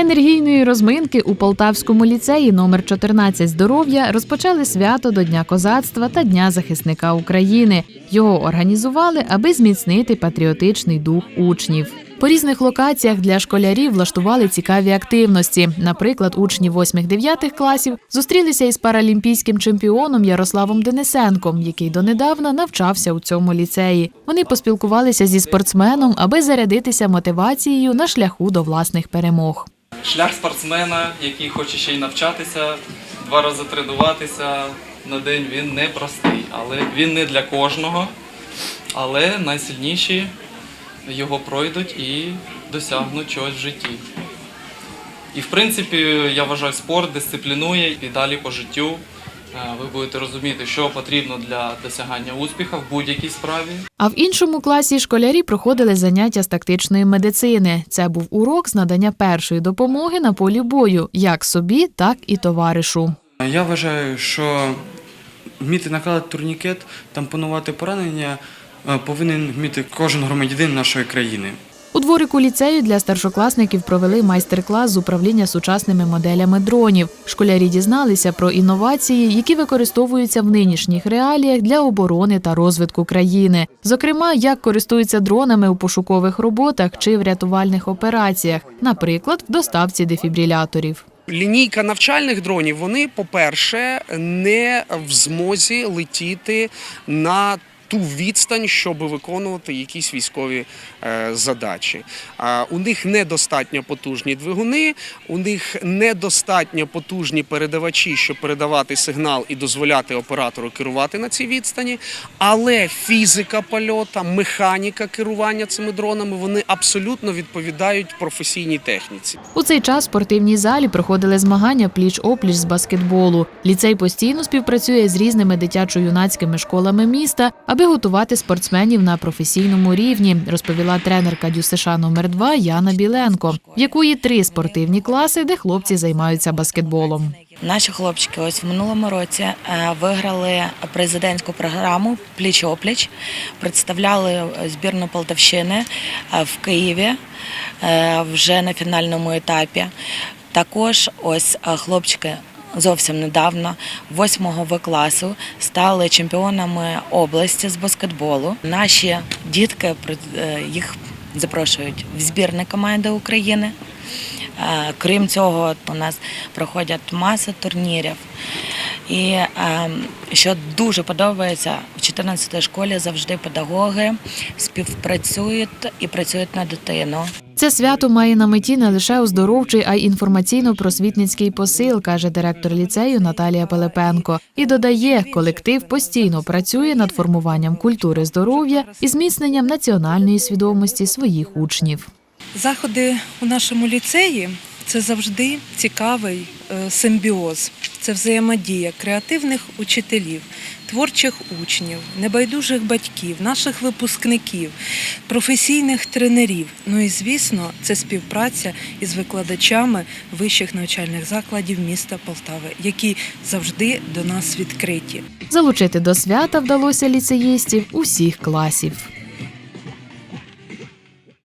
енергійної розминки у Полтавському ліцеї номер 14 здоров'я розпочали свято до Дня козацтва та Дня захисника України. Його організували, аби зміцнити патріотичний дух учнів. По різних локаціях для школярів влаштували цікаві активності. Наприклад, учні 8-9 класів зустрілися із паралімпійським чемпіоном Ярославом Денисенком, який донедавна навчався у цьому ліцеї. Вони поспілкувалися зі спортсменом, аби зарядитися мотивацією на шляху до власних перемог. Шлях спортсмена, який хоче ще й навчатися, два рази тренуватися на день, він не простий. Але він не для кожного. Але найсильніші його пройдуть і досягнуть чогось в житті. І в принципі, я вважаю, спорт дисциплінує і далі по життю. Е, Ви будете розуміти, що потрібно для досягання успіху в будь-якій справі. А в іншому класі школярі проходили заняття з тактичної медицини. Це був урок з надання першої допомоги на полі бою, як собі, так і товаришу. Я вважаю, що вміти накладати турнікет, тампонувати поранення е, повинен вміти кожен громадянин нашої країни. У дворику ліцею для старшокласників провели майстер-клас з управління сучасними моделями дронів. Школярі дізналися про інновації, які використовуються в нинішніх реаліях для оборони та розвитку країни. Зокрема, як користуються дронами у пошукових роботах чи в рятувальних операціях, наприклад, в доставці дефібриляторів. Лінійка навчальних дронів, вони, по-перше, не в змозі летіти на ту відстань, щоб виконувати якісь військові е, задачі. У них недостатньо потужні двигуни, у них недостатньо потужні передавачі, щоб передавати сигнал і дозволяти оператору керувати на цій відстані. Але фізика польота, механіка керування цими дронами вони абсолютно відповідають професійній техніці. У цей час в спортивній залі проходили змагання пліч-опліч з баскетболу. Ліцей постійно співпрацює з різними дитячо-юнацькими школами міста, аби готувати спортсменів на професійному рівні, розповіла тренерка ДЮСШ номер 2 Яна Біленко, в якої три спортивні класи, де хлопці займаються баскетболом. Наші хлопчики ось в минулому році е, виграли президентську програму Пліч опліч, представляли збірну Полтавщини е, в Києві е, вже на фінальному етапі. Також ось е, хлопчики. Зовсім недавно, 8 В класу, стали чемпіонами області з баскетболу. Наші дітки е, їх запрошують в збірні команди України. Е, Крім цього, у нас проходять маса турнірів. І е, що дуже подобається, в 14-й школі завжди педагоги співпрацюють і працюють на дитину. Це свято має на меті не лише оздоровчий, а й інформаційно-просвітницький посил, каже директор ліцею Наталія Пилипенко. І додає, колектив постійно працює над формуванням культури здоров'я і зміцненням національної свідомості своїх учнів. Заходи у нашому ліцеї це завжди цікавий е, симбіоз. Це взаємодія креативних учителів, творчих учнів, небайдужих батьків, наших випускників, професійних тренерів. Ну і звісно, це співпраця із викладачами вищих навчальних закладів міста Полтави, які завжди до нас відкриті. Залучити до свята вдалося ліцеїстів усіх класів.